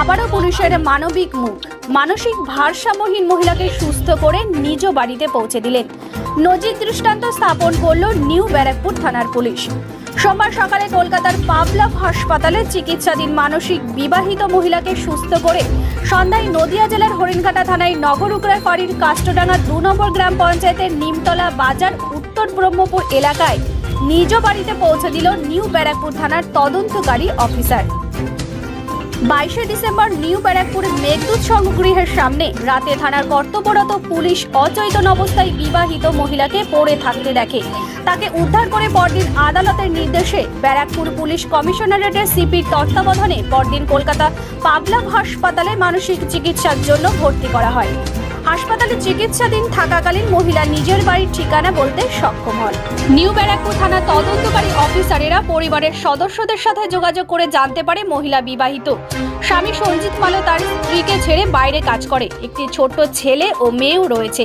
আবারও পুলিশের মানবিক মুখ। মানসিক ভারসাম্যহীন মহিলাকে সুস্থ করে নিজ বাড়িতে পৌঁছে দিলেন। নজির দৃষ্টান্ত স্থাপন করল নিউ ব্যারাকপুর থানার পুলিশ। সোমবার সকালে কলকাতার পাবলাভ হাসপাতালে চিকিৎসাধীন মানসিক বিবাহিত মহিলাকে সুস্থ করে সন্ধ্যায় নদিয়া জেলার হরিণঘাটা থানায় নগর নগরুকরা ফাঁড়ির কাষ্টডাঙ্গা দু নম্বর গ্রাম পঞ্চায়েতের নিমতলা বাজার উত্তর ব্রহ্মপুর এলাকায় নিজ বাড়িতে পৌঁছে দিল নিউ ব্যারাকপুর থানার তদন্তকারী অফিসার। বাইশে ডিসেম্বর নিউ ব্যারাকপুর মেঘদূত সংগৃহের সামনে। রাতে থানার কর্তব্যরত পুলিশ অচৈতন অবস্থায় বিবাহিত মহিলাকে পড়ে থাকতে দেখে। তাকে উদ্ধার করে পরদিন আদালতের নির্দেশে ব্যারাকপুর পুলিশ কমিশনারেটের সিপির তত্ত্বাবধানে পরদিন কলকাতা পাবলাভ হাসপাতালে মানসিক চিকিৎসার জন্য ভর্তি করা হয়। হাসপাতালে চিকিৎসাধীন থাকাকালীন মহিলা নিজের বাড়ির ঠিকানা বলতে সক্ষম হন। নিউ ব্যারাকপুর থানা তদন্তকারী অফিসারেরা পরিবারের সদস্যদের সাথে যোগাযোগ করে জানতে পারে মহিলা বিবাহিত। স্বামী সঞ্জিত মালো তার স্ত্রীকে ছেড়ে বাইরে কাজ করে। একটি ছোট্ট ছেলে ও মেয়েও রয়েছে।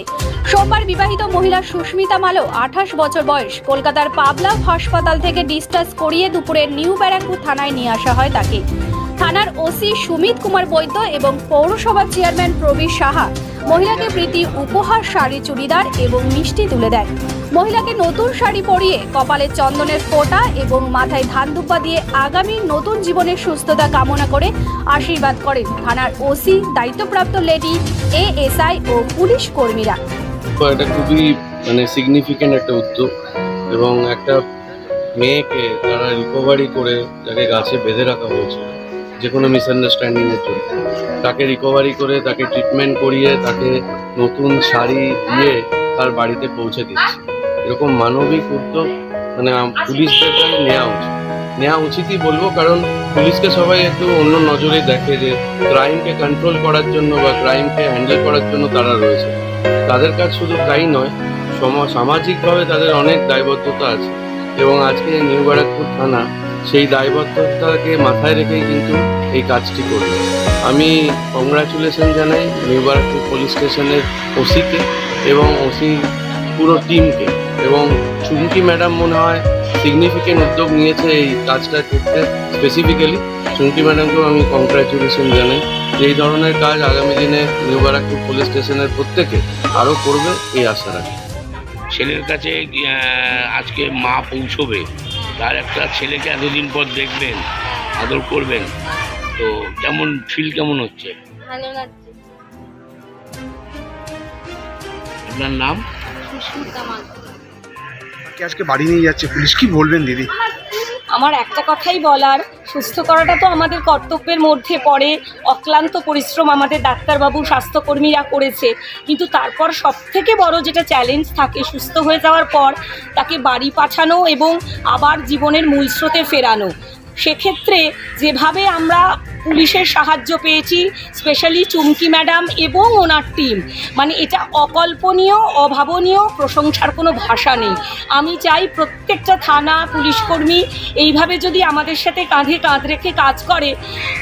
সোমবার বিবাহিত মহিলা সুস্মিতা মালো, আঠাশ বছর বয়স, কলকাতার পাবলাভ হাসপাতাল থেকে ডিসচার্জ করিয়ে দুপুরে নিউ ব্যারাকপুর থানায় নিয়ে আসা হয় তাকে। থানার ওসি সুমিত কুমার বৈদ্য এবং পৌরসভার চেয়ারম্যান প্রবীর সাহা মহিলাকে প্রীতি উপহার, শাড়ি, চুড়িদার এবং মিষ্টি তুলে দেয় মহিলাকে নতুন শাড়ি পরিয়ে কপালে চন্দনের ফোঁটা এবং মাথায় ধান দুব্বা দিয়ে আগামী নতুন জীবনের সুস্থতা কামনা করে আশীর্বাদ করেন থানার ওসি, দায়িত্বপ্রাপ্ত লেডি, এএসআই ও পুলিশ কর্মীরা। এটা খুবই মানে সিগনিফিক্যান্ট একটা উদ্যোগ এবং একটা মেয়েকে তারা রিকভারি করে যাকে গাছে বেঁধে রাখা হয়েছিল যে কোনো মিসআন্ডারস্ট্যান্ডিংয়ের জন্য। তাকে রিকভারি করে, তাকে ট্রিটমেন্ট করিয়ে তাকে নতুন শাড়ি দিয়ে তার বাড়িতে পৌঁছে দিচ্ছে। এরকম মানবিক উদ্যোগ মানে পুলিশদের নেওয়া উচিত। নেওয়া উচিতই বলব কারণ পুলিশকে সবাই একটু অন্য নজরে দেখে যে ক্রাইমকে কন্ট্রোল করার জন্য বা ক্রাইমকে হ্যান্ডেল করার জন্য তারা রয়েছে। তাদের কাজ শুধু তাই নয় সম- সামাজিকভাবে তাদের অনেক দায়বদ্ধতা আছে। এবং আজকে নিউ ব্যারাকপুর থানা সেই দায়বদ্ধতাকে মাথায় রেখেই কিন্তু এই কাজটি করবে। আমি কংগ্রাচুলেশন জানাই নিউ ব্যারাকপুর পুলিশ স্টেশনের ওসিকে এবং ওসি পুরো টিমকে এবং চুমকি ম্যাডাম মনে হয় সিগনিফিকেন্ট উদ্যোগ নিয়েছে এই কাজটা করতে স্পেসিফিক্যালি চুমকি ম্যাডামকেও আমি কংগ্রাচুলেশন জানাই যে এই ধরনের কাজ আগামী দিনে নিউ ব্যারাকপুর পুলিশ স্টেশনের প্রত্যেকে আরও করবে এই আশা রাখি। ছেলের কাছে আজকে মা পৌঁছবে তার একটা ছেলেকে এতদিন পর দেখবেন আদর করবেন তো কেমন ফিল কেমন হচ্ছে? ভালো লাগছে। আপনার নাম? সুস্মিতা মাল আজকে বাড়ি নিয়ে যাচ্ছে? পুলিশ কি বলবেন দিদি? আমার একটা কথাই বলার, সুস্থ করাটা তো আমাদের কর্তব্যের মধ্যে পড়ে, অক্লান্ত পরিশ্রম আমাদের ডাক্তারবাবু, স্বাস্থ্যকর্মীরা করেছে। কিন্তু তারপর সব থেকে বড় যেটা চ্যালেঞ্জ থাকে সুস্থ হয়ে যাওয়ার পর, তাকে বাড়ি পাঠানো এবং আবার জীবনের মূল স্রোতে ফেরানো। সেক্ষেত্রে যেভাবে আমরা পুলিশের সাহায্য পেয়েছি স্পেশালি চুমকি ম্যাডাম এবং ওনার টিম মানে এটা অকল্পনীয়, অভাবনীয়, প্রশংসার কোনো ভাষা নেই। আমি চাই প্রত্যেকটা থানা পুলিশকর্মী এইভাবে যদি আমাদের সাথে কাঁধে কাঁধ রেখে কাজ করে,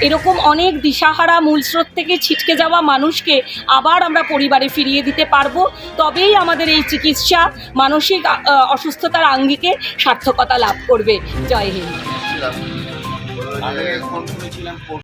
এরকম অনেক দিশাহারা, মূলস্রোত থেকে ছিটকে যাওয়া মানুষকে আবার আমরা পরিবারে ফিরিয়ে দিতে পারব। তবেই আমাদের এই চিকিৎসা মানসিক অসুস্থতার আঙ্গিকে সার্থকতা লাভ করবে। জয় হিন্দ।